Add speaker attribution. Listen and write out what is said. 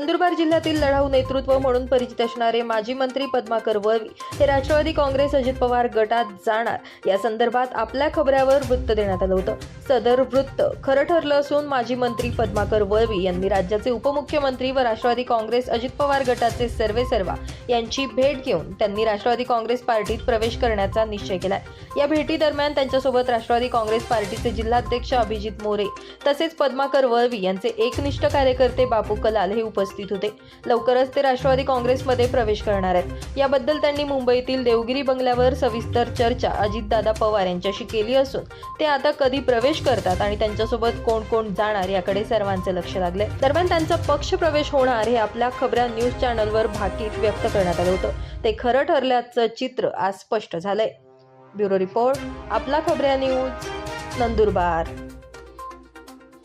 Speaker 1: नंदुरबार जिल्ह्यातील लढाऊ नेतृत्व म्हणून परिचित असणारे माजी मंत्री पद्माकर वळवी हे राष्ट्रवादी काँग्रेस अजित पवार गटात जाणार. या संदर्भात आपल्या खबऱ्यावर वृत्त देण्यात आलं होतं. सदर वृत्त खरं ठरलं असून माजी मंत्री पद्माकर वळवी यांनी राज्याचे उपमुख्यमंत्री व राष्ट्रवादी काँग्रेस अजित पवार गटाचे सर्वे सर्वा यांची भेट घेऊन त्यांनी राष्ट्रवादी काँग्रेस पार्टीत प्रवेश करण्याचा निश्चय केलाय. या भेटीदरम्यान त्यांच्यासोबत राष्ट्रवादी काँग्रेस पार्टीचे जिल्हाध्यक्ष अभिजित मोरे तसेच पद्माकर वळवी यांचे एकनिष्ठ कार्यकर्ते बापू कलाल हे उपस्थित होते. लवकरच ते राष्ट्रवादी काँग्रेसमध्ये प्रवेश करणार आहेत. याबद्दल त्यांनी मुंबईतील देवगिरी बंगल्यावर सविस्तर चर्चा अजितदादा पवार यांच्याशी केली असून ते आता कधी प्रवेश करतात आणि त्यांच्यासोबत कोण कोण जाणार याकडे सर्वांचे लक्ष लागले दरम्यान त्यांचा पक्ष प्रवेश होणार हे आपल्या खबऱ्या न्यूज चॅनलवर भाकीत व्यक्त करण्यात आलं होतं. ते खरं ठरल्याचं चित्र आज स्पष्ट झालंय. ब्युरो रिपोर्ट आपला खबऱ्या न्यूज नंदुरबार.